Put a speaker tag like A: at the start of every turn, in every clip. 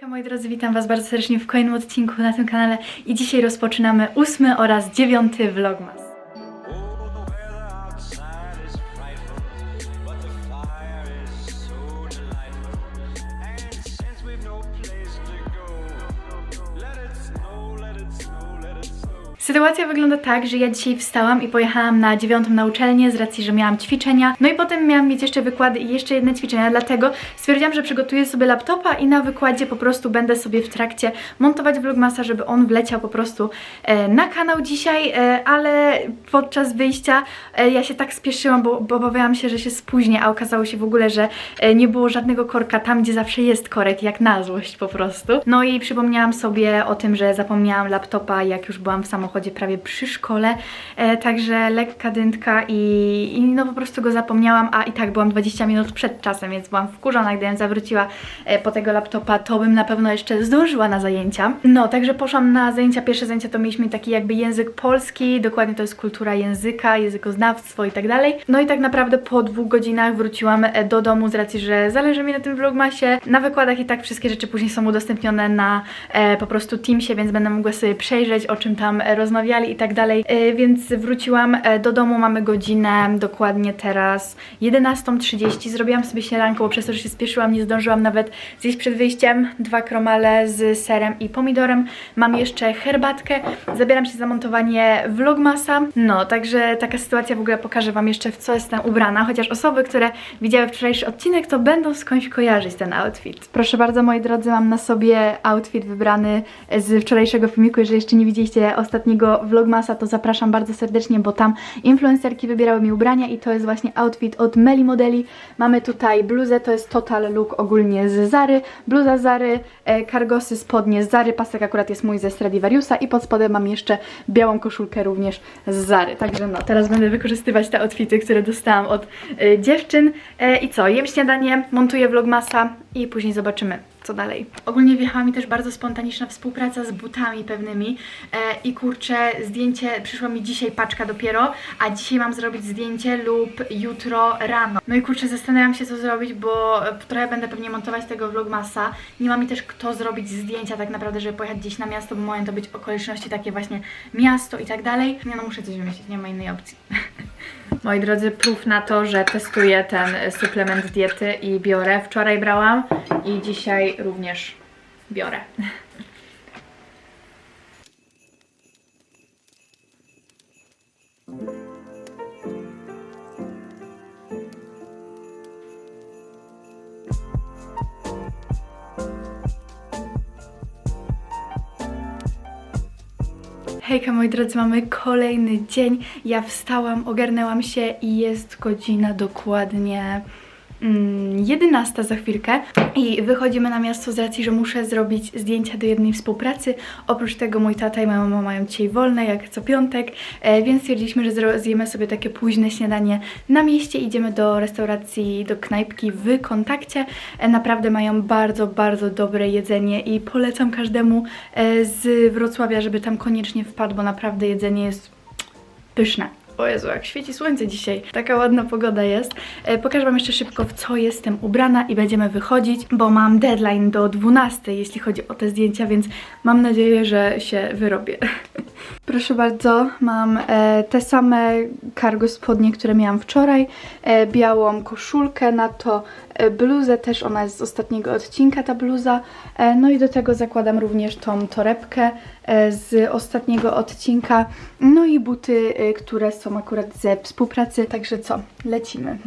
A: Hejka moi drodzy, witam was bardzo serdecznie w kolejnym odcinku na tym kanale i dzisiaj rozpoczynamy ósmy oraz dziewiąty vlogmas. Sytuacja wygląda tak, że ja dzisiaj wstałam i pojechałam na dziewiątą na uczelnię z racji, że miałam ćwiczenia. No i potem miałam mieć jeszcze wykłady i jeszcze jedne ćwiczenia, dlatego stwierdziłam, że przygotuję sobie laptopa i na wykładzie po prostu będę sobie w trakcie montować vlogmasa, żeby on wleciał po prostu e, na kanał dzisiaj, e, ale podczas wyjścia e, ja się tak spieszyłam, bo, bo obawiałam się, że się spóźnię, a okazało się w ogóle, że nie było żadnego korka tam, gdzie zawsze jest korek, jak na złość po prostu. No i przypomniałam sobie o tym, że zapomniałam laptopa, jak już byłam w samochodzie prawie przy szkole, e, także lekka dętka i, i no po prostu go zapomniałam, a i tak byłam 20 minut przed czasem, więc byłam wkurzona, gdybym zawróciła e, po tego laptopa, to bym na pewno jeszcze zdążyła na zajęcia. No, także poszłam na zajęcia, pierwsze zajęcia to mieliśmy taki jakby język polski, dokładnie to jest kultura języka, językoznawstwo i tak dalej. No i tak naprawdę po dwóch godzinach wróciłam e, do domu z racji, że zależy mi na tym vlogmasie. Na wykładach i tak wszystkie rzeczy później są udostępnione na e, po prostu Teamsie, więc będę mogła sobie przejrzeć, o czym tam e, rozmawiali i tak dalej. E, więc wróciłam e, do domu, mamy godzinę dokładnie teraz 11.30. Zrobiłam sobie śniadanko, bo przez to, że się spieszyłam, nie zdążyłam nawet zjeść przed wyjściem. Dwa kromale z serem i pomidorem. Mam jeszcze herbatkę. Zabieram się za montowanie vlogmasa. No, także taka sytuacja w ogóle pokażę Wam jeszcze w co jestem ubrana, chociaż osoby, które widziały wczorajszy odcinek, to będą skądś kojarzyć ten outfit. Proszę bardzo, moi drodzy, mam na sobie outfit wybrany z wczorajszego filmiku. Jeżeli jeszcze nie widzieliście ostatniego vlogmasa, to zapraszam bardzo serdecznie, bo tam influencerki wybierały mi ubrania i to jest właśnie outfit od Meli Modeli. Mamy tutaj bluzę, to jest total look ogólnie z Zary, bluza Zary, e, kargosy, spodnie z Zary, pasek akurat jest mój ze Stradivariusa i pod spodem mam jeszcze białą koszulkę również z Zary. Także no, teraz będę wykorzystywać te outfity, które dostałam od e, dziewczyn. E, I co, jem śniadanie, montuję vlogmasa i później zobaczymy co dalej. Ogólnie wjechała mi też bardzo spontaniczna współpraca z butami pewnymi e, i kurczę, zdjęcie, przyszła mi dzisiaj paczka dopiero, a dzisiaj mam zrobić zdjęcie lub jutro rano. No i kurczę, zastanawiam się co zrobić, bo trochę będę pewnie montować tego vlogmasa. Nie ma mi też kto zrobić zdjęcia tak naprawdę, żeby pojechać gdzieś na miasto, bo mają to być okoliczności takie właśnie miasto i tak dalej. Nie no, muszę coś wymyślić, nie ma innej opcji. Moi drodzy, prób na to, że testuję ten suplement diety i biorę. Wczoraj brałam i dzisiaj również biorę. Hejka moi drodzy, mamy kolejny dzień. Ja wstałam, ogarnęłam się i jest godzina dokładnie 11 za chwilkę i wychodzimy na miasto z racji, że muszę zrobić zdjęcia do jednej współpracy. Oprócz tego mój tata i moja mama mają dzisiaj wolne, jak co piątek, e, więc stwierdziliśmy, że zjemy sobie takie późne śniadanie na mieście. Idziemy do restauracji, do knajpki w kontakcie. E, naprawdę mają bardzo, bardzo dobre jedzenie i polecam każdemu e, z Wrocławia, żeby tam koniecznie wpadł, bo naprawdę jedzenie jest pyszne. O Jezu, jak świeci słońce dzisiaj. Taka ładna pogoda jest. E, pokażę Wam jeszcze szybko, w co jestem ubrana i będziemy wychodzić, bo mam deadline do 12, jeśli chodzi o te zdjęcia, więc mam nadzieję, że się wyrobię. Proszę bardzo, mam e, te same cargo spodnie, które miałam wczoraj, e, białą koszulkę, na to bluzę, też ona jest z ostatniego odcinka ta bluza, e, no i do tego zakładam również tą torebkę e, z ostatniego odcinka, no i buty, e, które są akurat ze współpracy, także co, lecimy.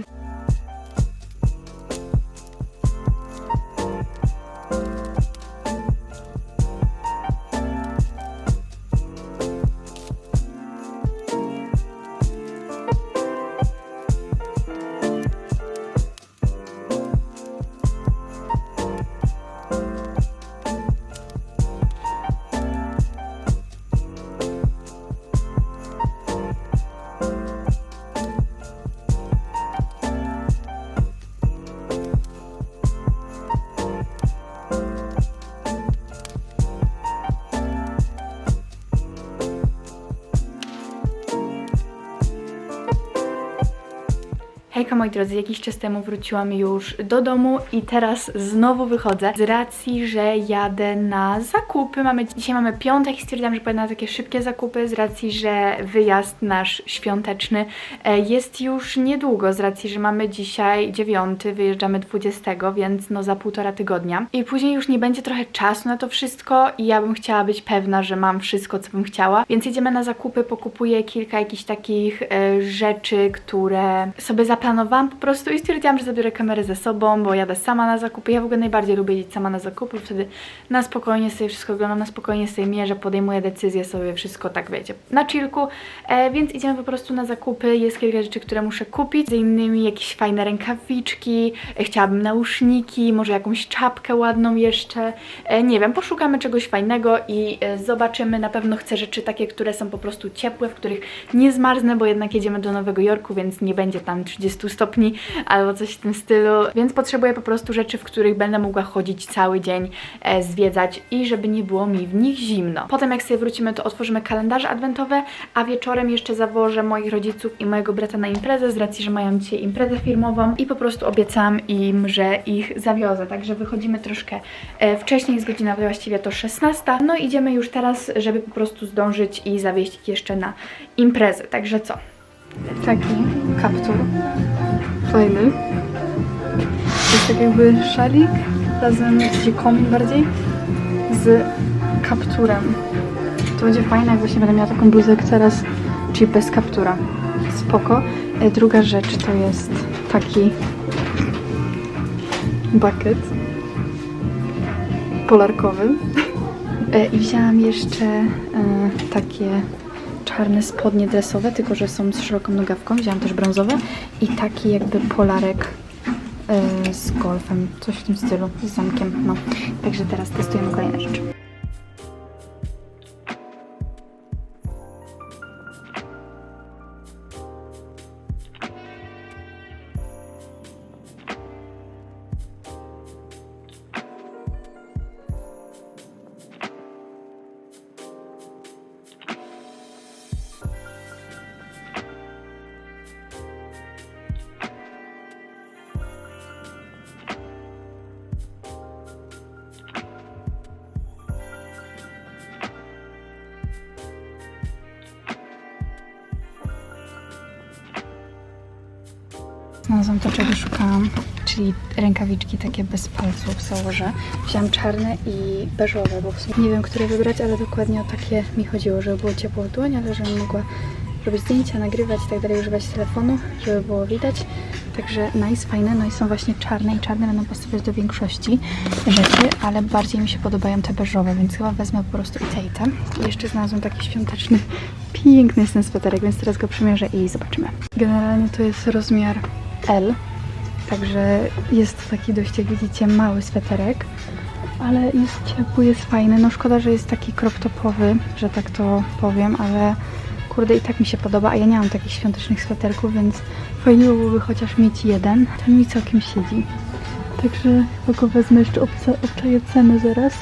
A: Moi drodzy, jakiś czas temu wróciłam już do domu i teraz znowu wychodzę z racji, że jadę na zakupy. Mamy, dzisiaj mamy piątek i stwierdziłam, że pojadę na takie szybkie zakupy z racji, że wyjazd nasz świąteczny e, jest już niedługo, z racji, że mamy dzisiaj dziewiąty, wyjeżdżamy 20, więc no za półtora tygodnia. I później już nie będzie trochę czasu na to wszystko i ja bym chciała być pewna, że mam wszystko, co bym chciała. Więc jedziemy na zakupy, pokupuję kilka jakichś takich e, rzeczy, które sobie zaplanowałam po prostu i stwierdziłam, że zabiorę kamerę ze sobą, bo jadę sama na zakupy. Ja w ogóle najbardziej lubię jeździć sama na zakupy, wtedy na spokojnie sobie wszystko oglądam, na spokojnie sobie mierzę, podejmuję decyzje sobie, wszystko tak wiecie, na chillku. E, więc idziemy po prostu na zakupy. Jest kilka rzeczy, które muszę kupić, z innymi jakieś fajne rękawiczki, e, chciałabym nauszniki, może jakąś czapkę ładną jeszcze. E, nie wiem, poszukamy czegoś fajnego i e, zobaczymy. Na pewno chcę rzeczy takie, które są po prostu ciepłe, w których nie zmarznę, bo jednak jedziemy do Nowego Jorku, więc nie będzie tam 30 stopni albo coś w tym stylu. Więc potrzebuję po prostu rzeczy, w których będę mogła chodzić cały dzień, e, zwiedzać i żeby nie było mi w nich zimno. Potem jak sobie wrócimy, to otworzymy kalendarze adwentowe, a wieczorem jeszcze zawożę moich rodziców i mojego brata na imprezę z racji, że mają dzisiaj imprezę firmową i po prostu obiecałam im, że ich zawiozę. Także wychodzimy troszkę e, wcześniej, jest godzina właściwie to 16. No idziemy już teraz, żeby po prostu zdążyć i zawieźć ich jeszcze na imprezę. Także co? Taki kaptur. Fajny. To jest tak jakby szalik razem z komin bardziej z kapturem. To będzie fajne, jak właśnie będę miała taką bluzę jak teraz, czyli bez kaptura. Spoko. E, Druga rzecz to jest taki bucket polarkowy. E, I wzięłam jeszcze e, takie czarne spodnie dresowe, tylko że są z szeroką nogawką. Wzięłam też brązowe i taki jakby polarek e, z golfem, coś w tym stylu, z zamkiem. No, także teraz testujemy kolejne rzeczy. Znalazłam to, czego szukałam, czyli rękawiczki takie bez palców założę. Wziąłam czarne i beżowe, bo w sumie nie wiem, które wybrać, ale dokładnie o takie mi chodziło, żeby było ciepło w dłoń, ale żebym mogła robić zdjęcia, nagrywać i tak dalej, używać telefonu, żeby było widać. Także nice, fajne, no i są właśnie czarne i czarne będą pasować do większości rzeczy, ale bardziej mi się podobają te beżowe, więc chyba wezmę po prostu i te i te. I jeszcze znalazłam taki świąteczny, piękny jest ten sweterek, więc teraz go przymierzę i zobaczymy. Generalnie to jest rozmiar L, także jest to taki dość, jak widzicie, mały sweterek, ale jest ciepły, jest fajny. No szkoda, że jest taki crop topowy, że tak to powiem, ale kurde i tak mi się podoba, a ja nie mam takich świątecznych sweterków, więc fajnie byłoby chociaż mieć jeden. Ten mi całkiem siedzi. Także chyba go wezmę, jeszcze obczaję cenę zaraz.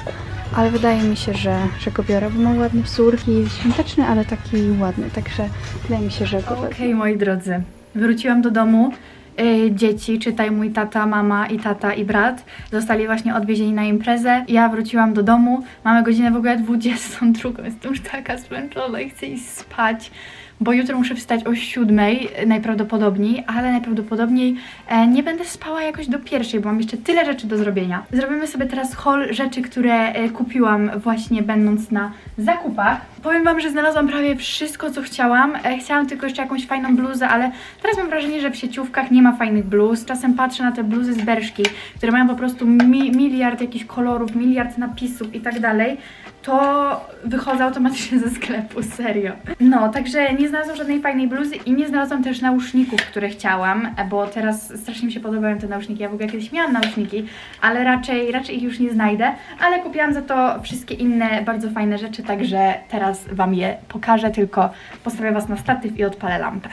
A: Ale wydaje mi się, że, że go biorę, bo ma ładny wzór i świąteczny, ale taki ładny, także wydaje mi się, że go. Okej, moi drodzy, wróciłam do domu. Yy, dzieci, czytaj mój tata, mama i tata i brat, zostali właśnie odwiezieni na imprezę. Ja wróciłam do domu, mamy godzinę w ogóle 22, jestem już taka zmęczona i chcę iść spać, bo jutro muszę wstać o 7 najprawdopodobniej, ale najprawdopodobniej e, nie będę spała jakoś do pierwszej, bo mam jeszcze tyle rzeczy do zrobienia. Zrobimy sobie teraz haul rzeczy, które e, kupiłam właśnie będąc na zakupach. Powiem Wam, że znalazłam prawie wszystko, co chciałam. E, chciałam tylko jeszcze jakąś fajną bluzę, ale teraz mam wrażenie, że w sieciówkach nie ma fajnych bluz. Czasem patrzę na te bluzy z Berszki, które mają po prostu mi miliard jakichś kolorów, miliard napisów i tak dalej to wychodzę automatycznie ze sklepu, serio. No, także nie znalazłam żadnej fajnej bluzy i nie znalazłam też nauszników, które chciałam, bo teraz strasznie mi się podobają te nauszniki. Ja w ogóle kiedyś miałam nauszniki, ale raczej, raczej ich już nie znajdę, ale kupiłam za to wszystkie inne bardzo fajne rzeczy, także teraz Wam je pokażę, tylko postawię Was na statyw i odpalę lampę.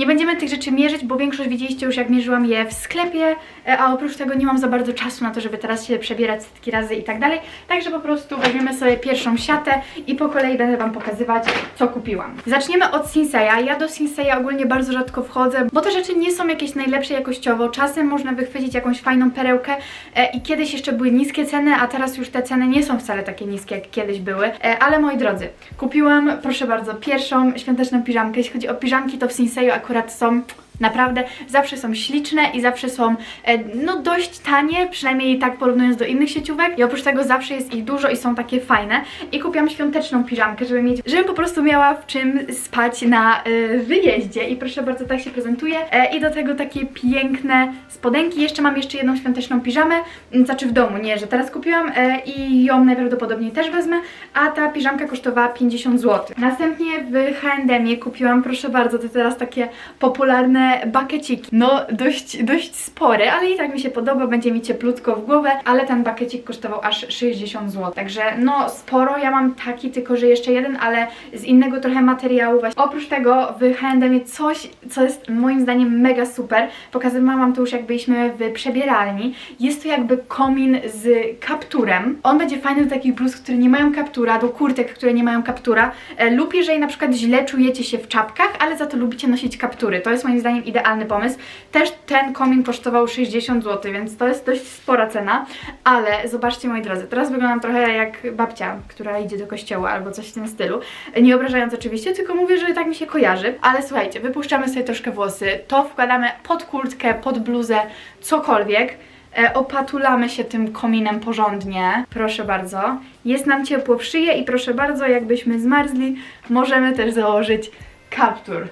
A: Nie będziemy tych rzeczy mierzyć, bo większość widzieliście już jak mierzyłam je w sklepie, e, a oprócz tego nie mam za bardzo czasu na to, żeby teraz się przebierać setki razy i tak dalej. Także po prostu weźmiemy sobie pierwszą siatę i po kolei będę Wam pokazywać, co kupiłam. Zaczniemy od Sinseya. Ja do Sinseya ogólnie bardzo rzadko wchodzę, bo te rzeczy nie są jakieś najlepsze jakościowo. Czasem można wychwycić jakąś fajną perełkę e, i kiedyś jeszcze były niskie ceny, a teraz już te ceny nie są wcale takie niskie, jak kiedyś były. E, ale moi drodzy, kupiłam, proszę bardzo, pierwszą świąteczną piżamkę. Jeśli chodzi o piżamki, to w Sinseyu akurat są Naprawdę zawsze są śliczne i zawsze są e, no dość tanie, przynajmniej tak porównując do innych sieciówek. I oprócz tego zawsze jest ich dużo i są takie fajne. I kupiłam świąteczną piżamkę, żeby mieć, żebym po prostu miała w czym spać na e, wyjeździe. I proszę bardzo, tak się prezentuje. E, I do tego takie piękne spodenki. Jeszcze mam jeszcze jedną świąteczną piżamę, m, znaczy w domu, nie, że teraz kupiłam e, i ją najprawdopodobniej też wezmę, a ta piżamka kosztowała 50 zł. Następnie w H&M kupiłam, proszę bardzo, to teraz takie popularne bakeciki. No, dość, dość spore, ale i tak mi się podoba, będzie mi cieplutko w głowę, ale ten bakecik kosztował aż 60 zł. Także no, sporo. Ja mam taki, tylko że jeszcze jeden, ale z innego trochę materiału. Właśnie. Oprócz tego w H&M coś, co jest moim zdaniem mega super. Pokazywałam wam to już jak byliśmy w przebieralni. Jest to jakby komin z kapturem. On będzie fajny do takich bluz, które nie mają kaptura, do kurtek, które nie mają kaptura. E, lub jeżeli na przykład źle czujecie się w czapkach, ale za to lubicie nosić kaptury. To jest moim zdaniem idealny pomysł. Też ten komin kosztował 60 zł, więc to jest dość spora cena, ale zobaczcie moi drodzy, teraz wyglądam trochę jak babcia, która idzie do kościoła albo coś w tym stylu. Nie obrażając oczywiście, tylko mówię, że tak mi się kojarzy. Ale słuchajcie, wypuszczamy sobie troszkę włosy, to wkładamy pod kurtkę, pod bluzę, cokolwiek. E, opatulamy się tym kominem porządnie, proszę bardzo. Jest nam ciepło w szyję i proszę bardzo, jakbyśmy zmarzli, możemy też założyć kaptur.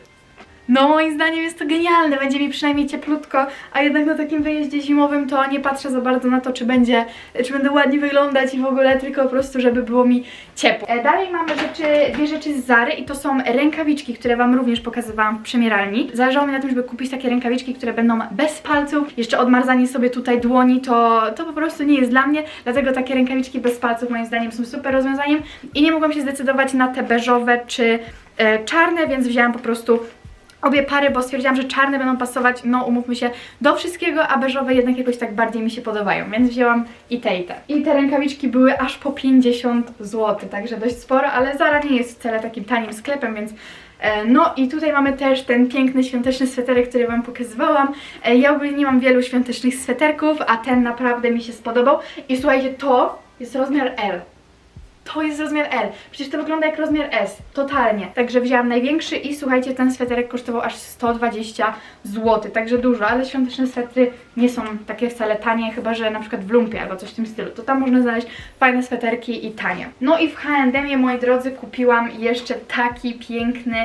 A: No moim zdaniem jest to genialne, będzie mi przynajmniej cieplutko, a jednak na takim wyjeździe zimowym to nie patrzę za bardzo na to, czy będzie, czy będę ładnie wyglądać i w ogóle, tylko po prostu, żeby było mi ciepło. E, dalej mamy rzeczy, dwie rzeczy z Zary i to są rękawiczki, które Wam również pokazywałam w przemieralni. Zależało mi na tym, żeby kupić takie rękawiczki, które będą bez palców. Jeszcze odmarzanie sobie tutaj dłoni to, to po prostu nie jest dla mnie, dlatego takie rękawiczki bez palców moim zdaniem są super rozwiązaniem i nie mogłam się zdecydować na te beżowe czy e, czarne, więc wzięłam po prostu obie pary, bo stwierdziłam, że czarne będą pasować, no umówmy się, do wszystkiego, a beżowe jednak jakoś tak bardziej mi się podobają, więc wzięłam i te i te. I te rękawiczki były aż po 50 zł, także dość sporo, ale Zara nie jest wcale takim tanim sklepem, więc e, no i tutaj mamy też ten piękny świąteczny sweterek, który Wam pokazywałam. E, Ja ogólnie nie mam wielu świątecznych sweterków, a ten naprawdę mi się spodobał. I słuchajcie, to jest rozmiar L. To jest rozmiar L. Przecież to wygląda jak rozmiar S. Totalnie. Także wzięłam największy i słuchajcie, ten sweterek kosztował aż 120 zł. Także dużo, ale świąteczne swetry nie są takie wcale tanie, chyba że na przykład w lumpie albo coś w tym stylu. To tam można znaleźć fajne sweterki i tanie. No i w H&M, moi drodzy, kupiłam jeszcze taki piękny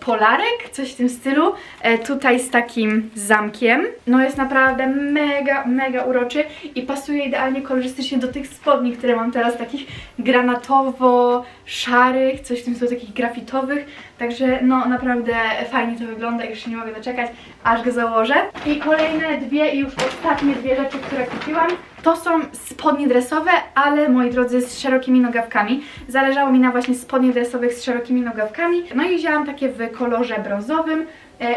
A: polarek, coś w tym stylu. E, tutaj z takim zamkiem. No jest naprawdę mega, mega uroczy i pasuje idealnie kolorystycznie do tych spodni, które mam teraz, takich granatowo-szarych, coś w tym stylu, takich grafitowych. Także no naprawdę fajnie to wygląda już nie mogę doczekać, aż go założę. I kolejne dwie i już ostatnie dwie rzeczy, które kupiłam, to są spodnie dresowe, ale moi drodzy z szerokimi nogawkami. Zależało mi na właśnie spodnie dresowych z szerokimi nogawkami. No i wzięłam takie w kolorze brązowym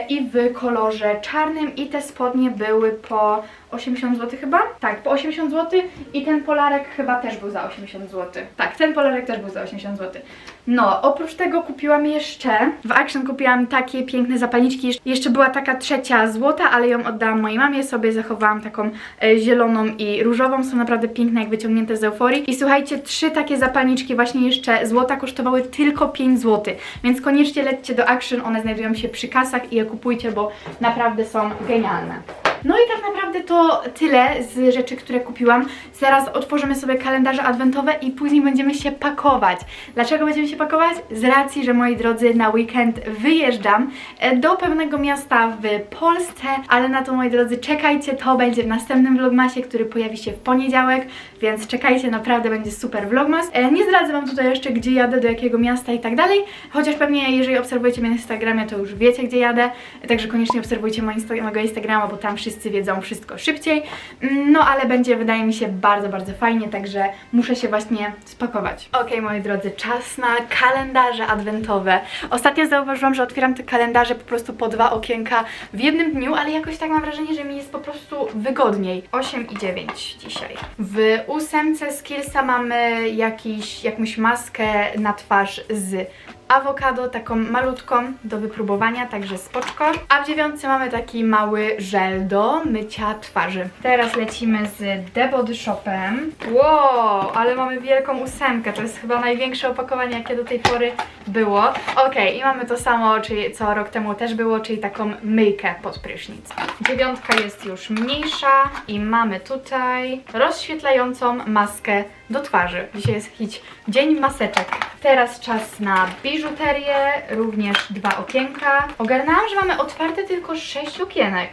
A: i w kolorze czarnym i te spodnie były po 80 zł chyba? Tak, po 80 zł i ten polarek chyba też był za 80 zł. Tak, ten polarek też był za 80 zł. No, oprócz tego kupiłam jeszcze, w Action kupiłam takie piękne zapalniczki, Jesz- jeszcze była taka trzecia złota, ale ją oddałam mojej mamie, sobie zachowałam taką e, zieloną i różową, są naprawdę piękne, jak wyciągnięte z euforii. I słuchajcie, trzy takie zapalniczki właśnie jeszcze złota kosztowały tylko 5 zł, więc koniecznie lećcie do Action, one znajdują się przy kasach i je kupujcie, bo naprawdę są genialne. No i tak naprawdę to tyle z rzeczy, które kupiłam. Zaraz otworzymy sobie kalendarze adwentowe i później będziemy się pakować. Dlaczego będziemy się pakować? Z racji, że moi drodzy, na weekend wyjeżdżam e, do pewnego miasta w Polsce, ale na to moi drodzy czekajcie, to będzie w następnym vlogmasie, który pojawi się w poniedziałek, więc czekajcie, naprawdę będzie super vlogmas. E, Nie zdradzę Wam tutaj jeszcze, gdzie jadę, do jakiego miasta i tak dalej, chociaż pewnie jeżeli obserwujecie mnie na Instagramie, to już wiecie, gdzie jadę, także koniecznie obserwujcie mojego Insta- mojego Instagrama, bo tam wszystko wszyscy wiedzą wszystko szybciej. Mm, No ale będzie, wydaje mi się, bardzo, bardzo fajnie, także muszę się właśnie spakować. Okej, moi drodzy, czas na kalendarze adwentowe. Ostatnio zauważyłam, że otwieram te kalendarze po prostu po dwa okienka w jednym dniu, ale jakoś tak mam wrażenie, że mi jest po prostu wygodniej. 8 i 9 dzisiaj. W ósemce Skillsa mamy jakiś, jakąś maskę na twarz z awokado, taką malutką do wypróbowania, także spoczko. A w dziewiątce mamy taki mały żel do mycia twarzy. Teraz lecimy z The Body Shopem. Wow, ale mamy wielką ósemkę, to jest chyba największe opakowanie, jakie do tej pory było. Okej, i mamy to samo, czyli co rok temu też było, czyli taką myjkę pod prysznic. Dziewiątka jest już mniejsza i mamy tutaj rozświetlającą maskę do twarzy. Dzisiaj jest jakiś dzień maseczek. Teraz czas na biżuterię, również dwa okienka. Ogarnęłam, że mamy otwarte tylko sześć okienek.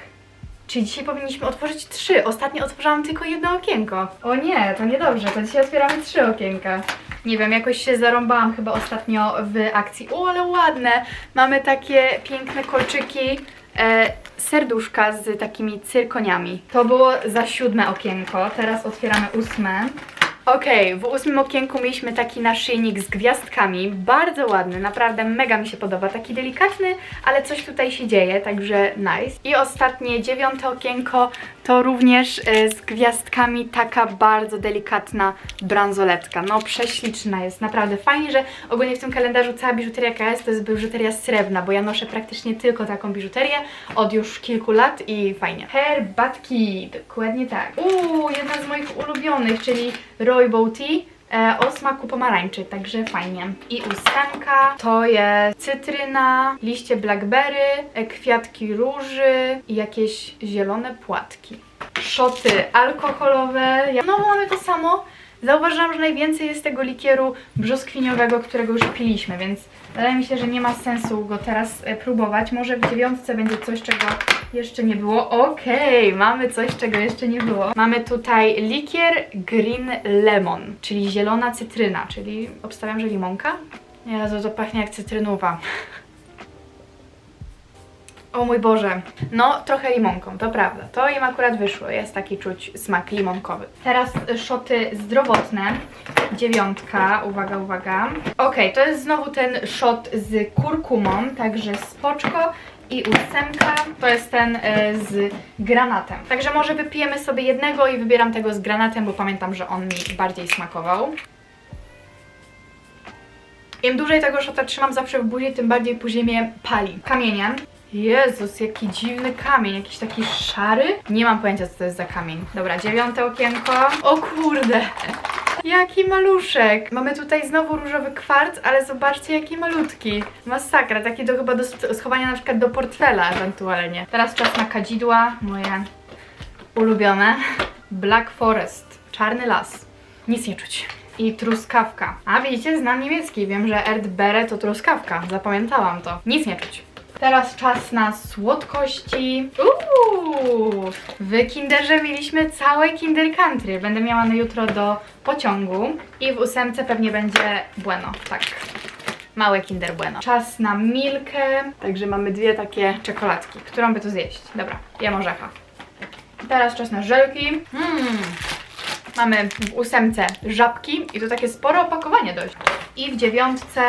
A: Czyli dzisiaj powinniśmy otworzyć trzy. Ostatnio otworzyłam tylko jedno okienko. O nie, to niedobrze, to dzisiaj otwieramy trzy okienka. Nie wiem, jakoś się zarąbałam chyba ostatnio w akcji. O, ale ładne! Mamy takie piękne kolczyki, e, serduszka z takimi cyrkoniami. To było za siódme okienko, teraz otwieramy ósme. Okej, w ósmym okienku mieliśmy taki naszyjnik z gwiazdkami, bardzo ładny, naprawdę mega mi się podoba, taki delikatny, ale coś tutaj się dzieje, także nice. I ostatnie, dziewiąte okienko, to również e, z gwiazdkami taka bardzo delikatna bransoletka, no prześliczna jest, naprawdę fajnie, że ogólnie w tym kalendarzu cała biżuteria jaka jest, to jest biżuteria srebrna, bo ja noszę praktycznie tylko taką biżuterię od już kilku lat i fajnie. Herbatki, dokładnie tak. Uuu, jedna z moich ulubionych, czyli Roybow Tea e, o smaku pomarańczy, także fajnie. I ósemka to jest cytryna, liście blackberry, e, kwiatki róży i jakieś zielone płatki. Szoty alkoholowe. No mamy to samo. Zauważyłam, że najwięcej jest tego likieru brzoskwiniowego, którego już piliśmy, więc wydaje mi się, że nie ma sensu go teraz e, próbować. Może w dziewiątce będzie coś, czego jeszcze nie było. Okej, mamy coś, czego jeszcze nie było. Mamy tutaj likier Green Lemon, czyli zielona cytryna, czyli obstawiam, że limonka. Jezu, to pachnie jak cytrynowa. O mój Boże. No, trochę limonką, to prawda. To im akurat wyszło. Jest taki czuć smak limonkowy. Teraz szoty zdrowotne. Dziewiątka. Uwaga, uwaga. Okej, to jest znowu ten szot z kurkumą, także spoczko. I ósemka to jest ten y, z granatem. Także może wypijemy sobie jednego i wybieram tego z granatem, bo pamiętam, że on mi bardziej smakował. Im dłużej tego szota trzymam zawsze w buzi, tym bardziej później mnie pali. Kamieniem. Jezus, jaki dziwny kamień, jakiś taki szary. Nie mam pojęcia, co to jest za kamień. Dobra, dziewiąte okienko. O kurde, jaki maluszek. Mamy tutaj znowu różowy kwarc, ale zobaczcie, jaki malutki. Masakra, taki do chyba do schowania na przykład do portfela ewentualnie. Teraz czas na kadzidła, moje ulubione. Black Forest, czarny las. Nic nie czuć. I truskawka. A widzicie, znam niemiecki. Wiem, że Erdbeere to truskawka. Zapamiętałam to. Nic nie czuć. Teraz czas na słodkości. Uuu! W Kinderze mieliśmy całe Kinder Country. Będę miała na jutro do pociągu. I w ósemce pewnie będzie Bueno. Tak. Małe Kinder Bueno. Czas na Milkę. Także mamy dwie takie czekoladki. Którą by tu zjeść? Dobra, jem orzecha. Teraz czas na żelki. Mmm. Mamy w ósemce żabki i to takie spore opakowanie dość. I w dziewiątce,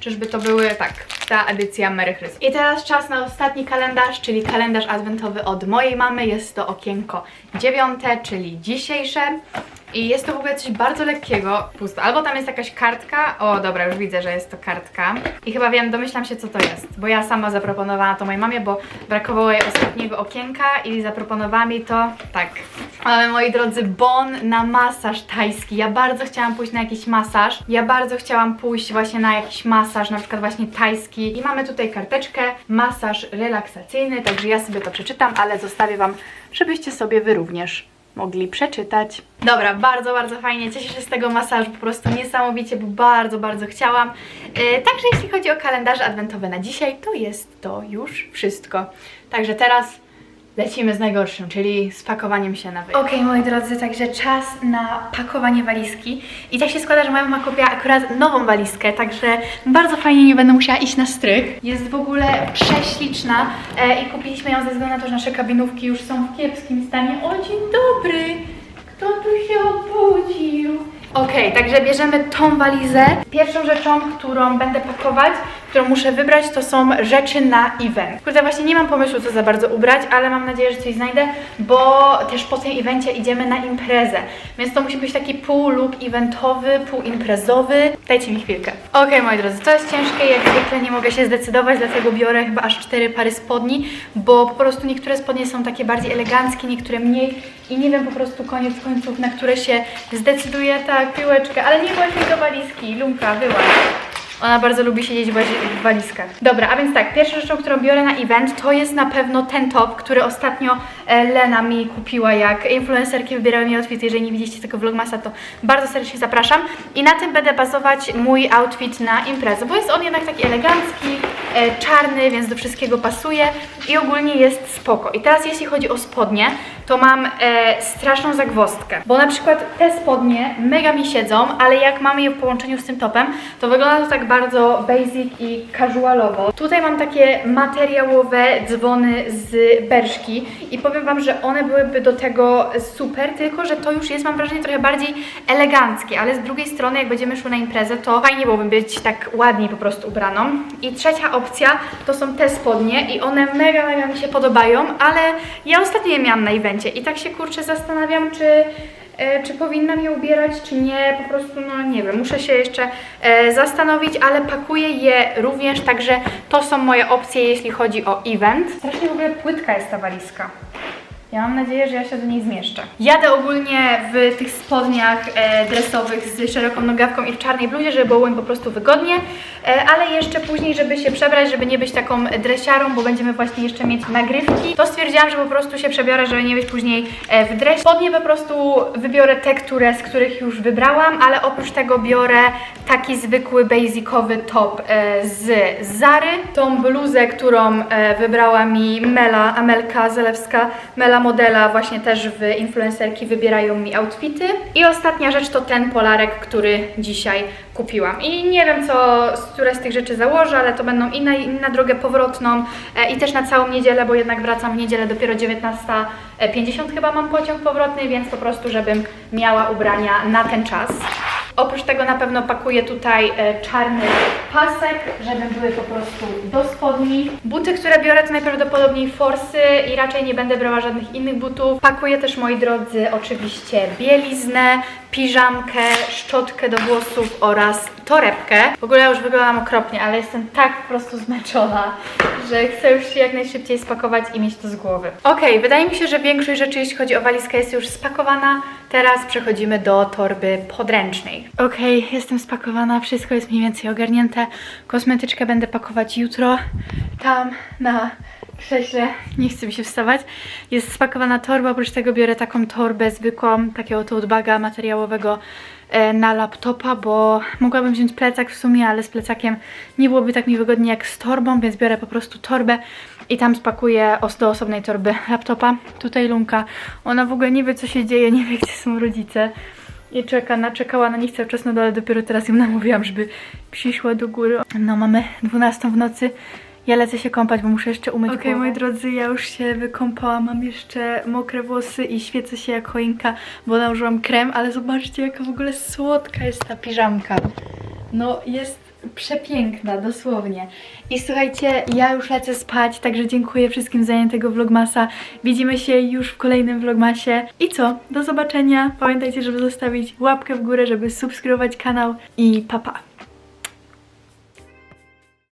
A: czyżby to były, tak, ta edycja Merry Christmas. I teraz czas na ostatni kalendarz, czyli kalendarz adwentowy od mojej mamy. Jest to okienko dziewiąte, czyli dzisiejsze. I jest to w ogóle coś bardzo lekkiego, pusto. Albo tam jest jakaś kartka. O, dobra, już widzę, że jest to kartka. I chyba wiem, domyślam się, co to jest. Bo ja sama zaproponowałam to mojej mamie, bo brakowało jej ostatniego okienka i zaproponowała mi to tak. Ale moi drodzy, bon na masaż tajski. Ja bardzo chciałam pójść na jakiś masaż. Ja bardzo chciałam pójść właśnie na jakiś masaż, na przykład właśnie tajski. I mamy tutaj karteczkę, masaż relaksacyjny, także ja sobie to przeczytam, ale zostawię Wam, żebyście sobie Wy również mogli przeczytać. Dobra, bardzo, bardzo fajnie. Cieszę się z tego masażu, po prostu niesamowicie, bo bardzo, bardzo chciałam. E, także jeśli chodzi o kalendarze adwentowe na dzisiaj, to jest to już wszystko. Także teraz lecimy z najgorszym, czyli z pakowaniem się na wyjazd. Okej, moi drodzy, także czas na pakowanie walizki. I tak się składa, że moja mama kupiła akurat nową walizkę, także bardzo fajnie nie będę musiała iść na stryk. Jest w ogóle prześliczna e, i kupiliśmy ją ze względu na to, że nasze kabinówki już są w kiepskim stanie. O, dzień dobry! Kto tu się obudził? Okej, także bierzemy tą walizę. Pierwszą rzeczą, którą będę pakować, którą muszę wybrać, to są rzeczy na event. Kurde, właśnie nie mam pomysłu, co za bardzo ubrać, ale mam nadzieję, że coś znajdę, bo też po tym evencie idziemy na imprezę. Więc to musi być taki pół look eventowy, pół imprezowy. Dajcie mi chwilkę. Okej, moi drodzy, to jest ciężkie, jak zwykle nie mogę się zdecydować, dlatego biorę chyba aż cztery pary spodni, bo po prostu niektóre spodnie są takie bardziej eleganckie, niektóre mniej i nie wiem po prostu koniec końców, na które się zdecyduję. Tak, piłeczkę, ale nie właśnie do walizki. Lumka, wyłaź. Ona bardzo lubi siedzieć w walizkach. Dobra, a więc tak, pierwszą rzeczą, którą biorę na event, to jest na pewno ten top, który ostatnio e, Lena mi kupiła, jak influencerki wybierały mi outfit. Jeżeli nie widzieliście tego vlogmasa, to bardzo serdecznie zapraszam. I na tym będę bazować mój outfit na imprezę, bo jest on jednak taki elegancki, czarny, więc do wszystkiego pasuje i ogólnie jest spoko. I teraz jeśli chodzi o spodnie, to mam e, straszną zagwozdkę, bo na przykład te spodnie mega mi siedzą, ale jak mamy je w połączeniu z tym topem, to wygląda to tak bardzo basic i casualowo. Tutaj mam takie materiałowe dzwony z berszki i powiem Wam, że one byłyby do tego super, tylko że to już jest, mam wrażenie, trochę bardziej eleganckie, ale z drugiej strony, jak będziemy szły na imprezę, to fajnie byłoby być tak ładniej po prostu ubraną. I trzecia opcja to są te spodnie i one mega, mega mi się podobają, ale ja ostatnio je miałam na evencie i tak się kurczę zastanawiam, czy e, czy powinnam je ubierać, czy nie, po prostu, no nie wiem, muszę się jeszcze e, zastanowić, ale pakuję je również, także to są moje opcje, jeśli chodzi o event. Strasznie w ogóle płytka jest ta walizka. Ja mam nadzieję, że ja się do niej zmieszczę. Jadę ogólnie w tych spodniach e, dresowych z szeroką nogawką i w czarnej bluzie, żeby było mi po prostu wygodnie, e, ale jeszcze później, żeby się przebrać, żeby nie być taką dresiarą, bo będziemy właśnie jeszcze mieć nagrywki, to stwierdziłam, że po prostu się przebiorę, żeby nie być później e, w dresie. Spodnie po prostu wybiorę te, które, z których już wybrałam, ale oprócz tego biorę taki zwykły basicowy top e, z Zary, tą bluzę, którą e, wybrała mi Mela, Amelka Zalewska, Mela modela, właśnie też w influencerki wybierają mi outfity. I ostatnia rzecz to ten polarek, który dzisiaj kupiłam. I nie wiem, co, które z tych rzeczy założę, ale to będą i na, i na drogę powrotną, e, i też na całą niedzielę, bo jednak wracam w niedzielę dopiero 19.50 chyba mam pociąg powrotny, więc po prostu, żebym miała ubrania na ten czas. Oprócz tego na pewno pakuję tutaj e, czarny pasek, żeby były po prostu do spodni. Buty, które biorę to najprawdopodobniej forsy i raczej nie będę brała żadnych innych butów. Pakuję też, moi drodzy, oczywiście bieliznę, piżamkę, szczotkę do włosów oraz torebkę. W ogóle już wyglądam okropnie, ale jestem tak po prostu zmęczona, że chcę już się jak najszybciej spakować i mieć to z głowy. Okej, wydaje mi się, że większość rzeczy, jeśli chodzi o walizkę, jest już spakowana. Teraz przechodzimy do torby podręcznej. Okej, jestem spakowana, wszystko jest mniej więcej ogarnięte. Kosmetyczkę będę pakować jutro. Tam na krześle, nie chce mi się wstawać. Jest spakowana torba, oprócz tego biorę taką torbę zwykłą, takiego tote baga materiałowego na laptopa, bo mogłabym wziąć plecak w sumie, ale z plecakiem nie byłoby tak mi wygodnie jak z torbą, więc biorę po prostu torbę i tam spakuję do osobnej torby laptopa. Tutaj Lunka, ona w ogóle nie wie co się dzieje, nie wie gdzie są rodzice. I czeka na, czekała na nich cały czas na dole, dopiero teraz ją namówiłam, żeby przyszła do góry. No mamy 12 w nocy, ja lecę się kąpać, bo muszę jeszcze umyć
B: Okej,
A: moi drodzy, ja już się wykąpałam, mam jeszcze mokre włosy i świecę się jak choinka, bo nałożyłam krem, ale zobaczcie jaka w ogóle słodka jest ta piżamka. No jest przepiękna, dosłownie. I słuchajcie, ja już lecę spać, także dziękuję wszystkim za tego vlogmasa. Widzimy się już w kolejnym vlogmasie. I co? Do zobaczenia. Pamiętajcie, żeby zostawić łapkę w górę, żeby subskrybować kanał i pa pa.